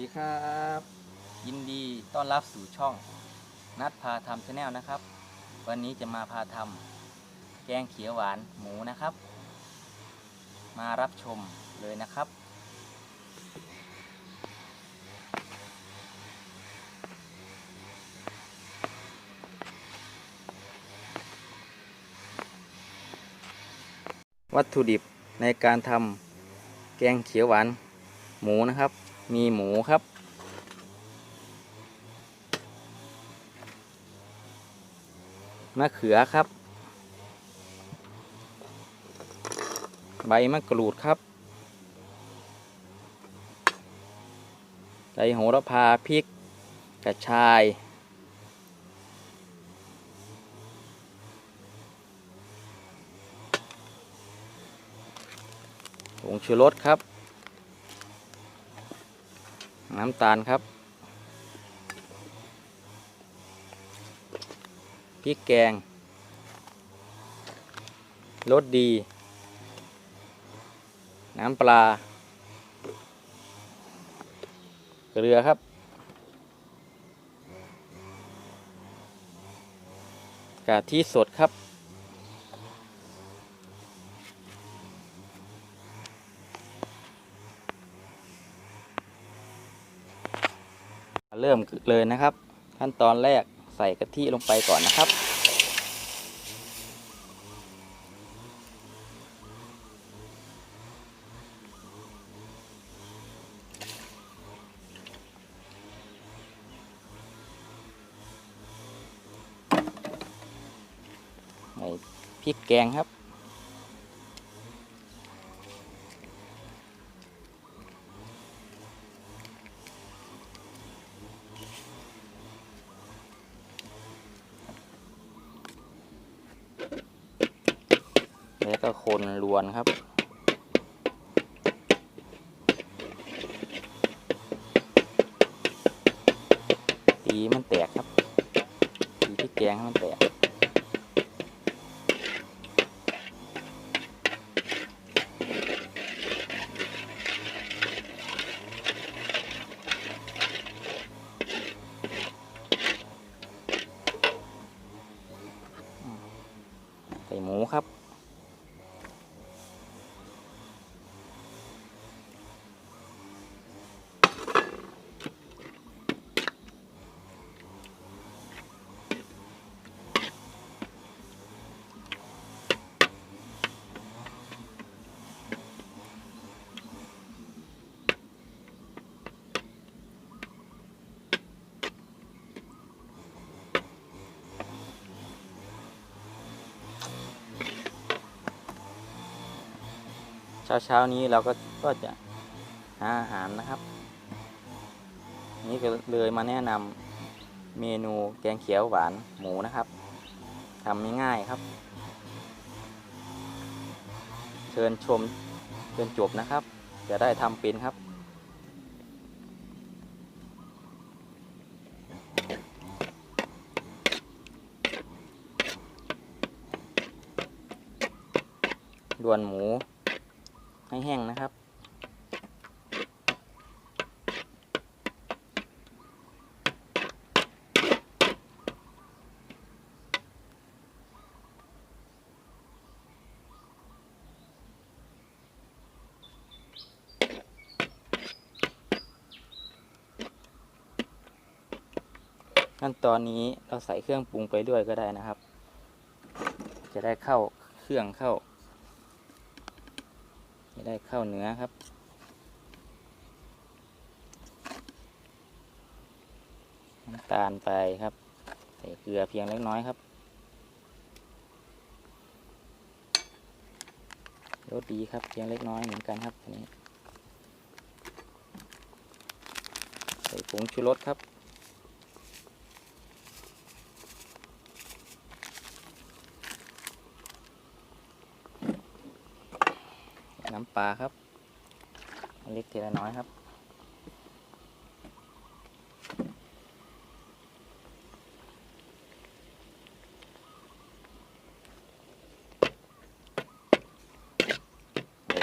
ดีครับ ยินดีต้อนรับสู่ช่อง นัดพาทำชาแนลนะครับ วันนี้จะมาพาทำแกงเขียวหวานหมูนะครับ มารับชมเลยนะครับ วัตถุดิบในการทำแกงเขียวหวานหมูนะครับ มีหมูครับ มะเขือครับ ใบมะกรูดครับใบโหระพาพริก กระชาย ผงชูรสครับ น้ำตาลครับพริกแกงรสดี น้ำปลา เกลือครับ กะทิสดครับ เริ่มเลยนะครับ ขั้นตอนแรกใส่กะทิลงไปก่อนนะครับ ใส่พริกแกงครับ แล้วก็คนรวนครับ ตี มันแตกครับตีพริกแกงให้มันแตกใส่หมูครับ ช้าเช้านี้เราก็ก็จะหาอาหารนะครับ นี่ก็เลยมาแนะนำเมนูแกงเขียวหวานหมูนะครับทำง่ายๆครับ เชิญชมจนจบนะครับจะได้ทำเป็นครับดวนหมู ให้แห้งนะครับ ขั้นตอนนี้เราใส่เครื่องปรุงไปด้วยก็ได้นะครับ จะได้เข้าเครื่องเข้า จะได้เข้าเนื้อครับ น้ำตาลไปครับ ใส่เกลือเพียงเล็กน้อยครับรสดีครับเพียงเล็กน้อยเหมือนกันครับอันนี้ ใส่ผงชูรสครับ น้ำปลาครับเล็กทีละน้อยครับ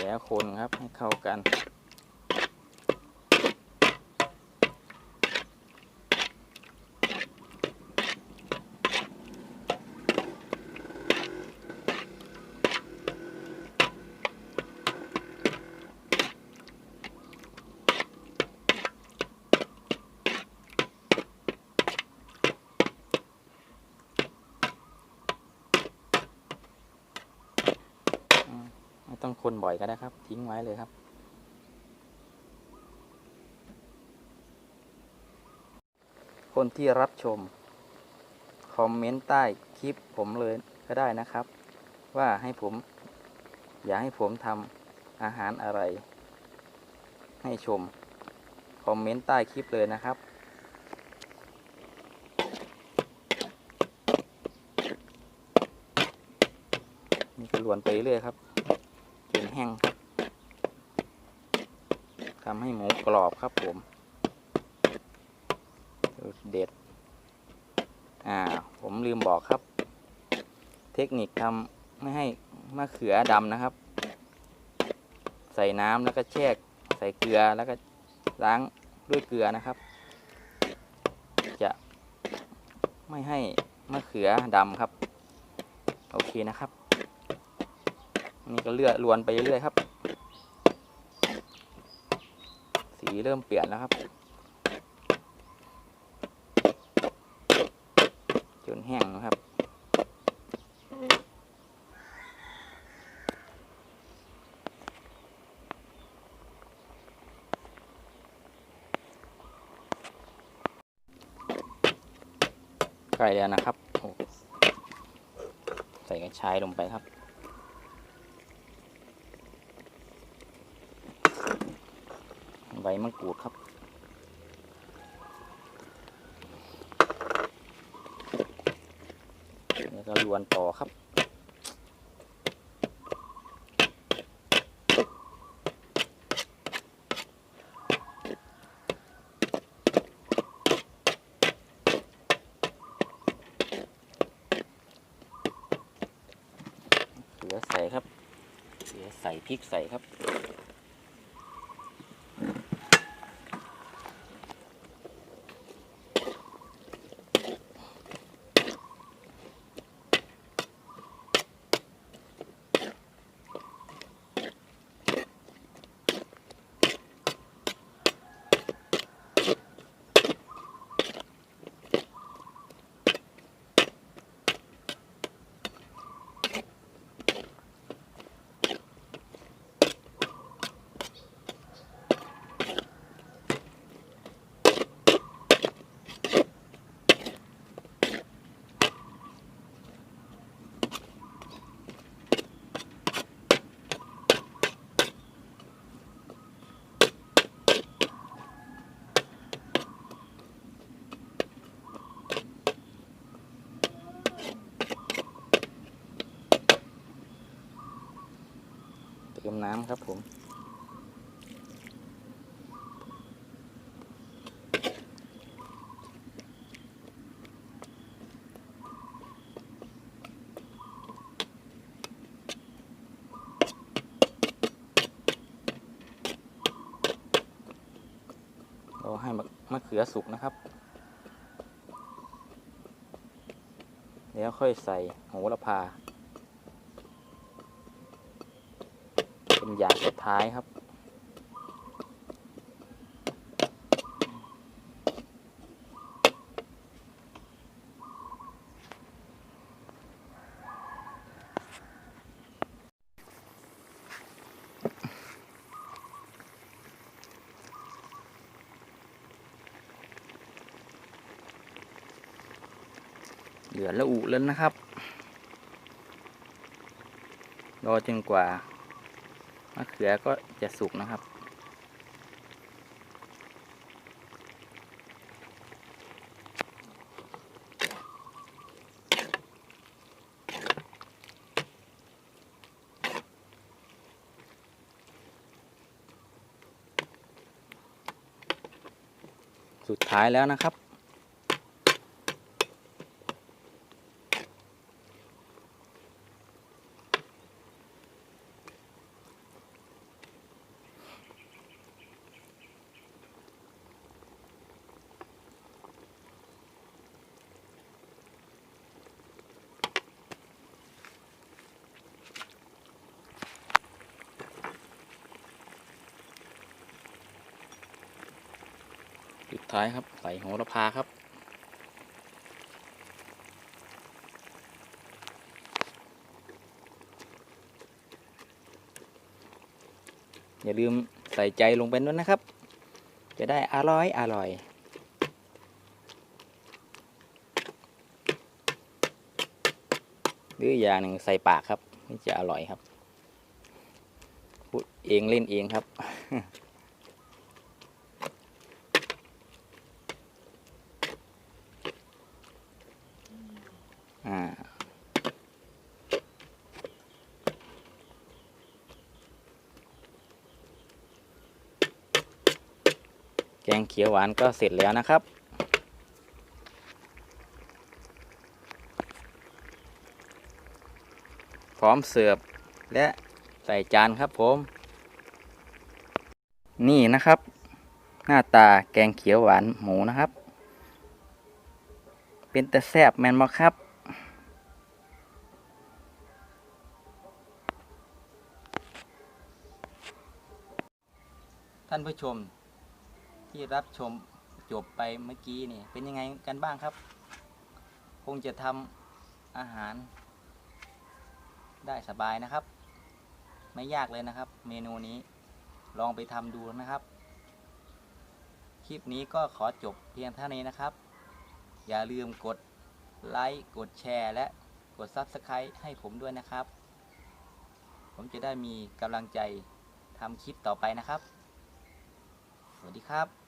แล้วคนครับให้เข้ากัน ไม่ ต้องคนบ่อยก็ได้ครับ ทิ้งไว้เลยครับ คนที่รับชม คอมเมนต์ใต้คลิปผมเลยก็ได้นะครับ ว่าให้ผม อยากให้ผมทำอาหารอะไร ให้ชม คอมเมนต์ใต้คลิปเลยนะครับนี่ก็ลวนไปเรื่อยครับ แห้งทำให้หมูกรอบครับผมเด็ด อ่า ผมลืมบอกครับ เทคนิคทำไม่ให้มะเขือดำนะครับ ใส่น้ำแล้วก็แช่ใส่เกลือแล้วก็ล้างด้วยเกลือนะครับ จะไม่ให้มะเขือดำครับ โอเคนะครับ นี่ก็เลือดลวนไปเรื่อยๆครับ สีเริ่มเปลี่ยนแล้วครับ จนแห้งนะครับใกล้แล้วนะครับ ใส่กระชายลงไปครับ บมะกรูดครับ แล้วก็ลวนต่อครับเสือใส่ครับเสือใส่พริกใส่ครับ เติมน้ำครับผม เราให้มะมะเขือสุกนะครับ แล้วค่อยใส่โหระพา เป็นอย่างสุดท้ายครับ เหลือละอุแล้วนะครับ รอจนกว่า มะเขือก็จะสุกนะครับ สุดท้ายแล้วนะครับ ท้ายครับใส่โหระพาครับ อย่าลืมใส่ใจลงไปด้วยนะครับ จะได้อร่อยอร่อยหรืออย่างหนึ่งใส่ปากครับนี่จะอร่อยครับ พูดเองเล่นเองครับ แกงเขียวหวานก็เสร็จแล้วนะครับ พร้อมเสิร์ฟและใส่จานครับผม นี่นะครับ หน้าตาแกงเขียวหวานหมูนะครับ เป็นแต่แซบแมนบอครับท่านผู้ชม ที่รับชมจบไปเมื่อกี้นี่เป็นยังไงกันบ้างครับ คงจะทำอาหาร ได้สบายนะครับ ไม่ยากเลยนะครับ เมนูนี้ลองไปทำดูนะครับ คลิปนี้ก็ขอจบเพียงเท่านี้นะครับ อย่าลืมกดไลค์กดแชร์ และกด Subscribe ให้ผมด้วยนะครับ ผมจะได้มีกำลังใจทำคลิปต่อไปนะครับ วัสดีครับ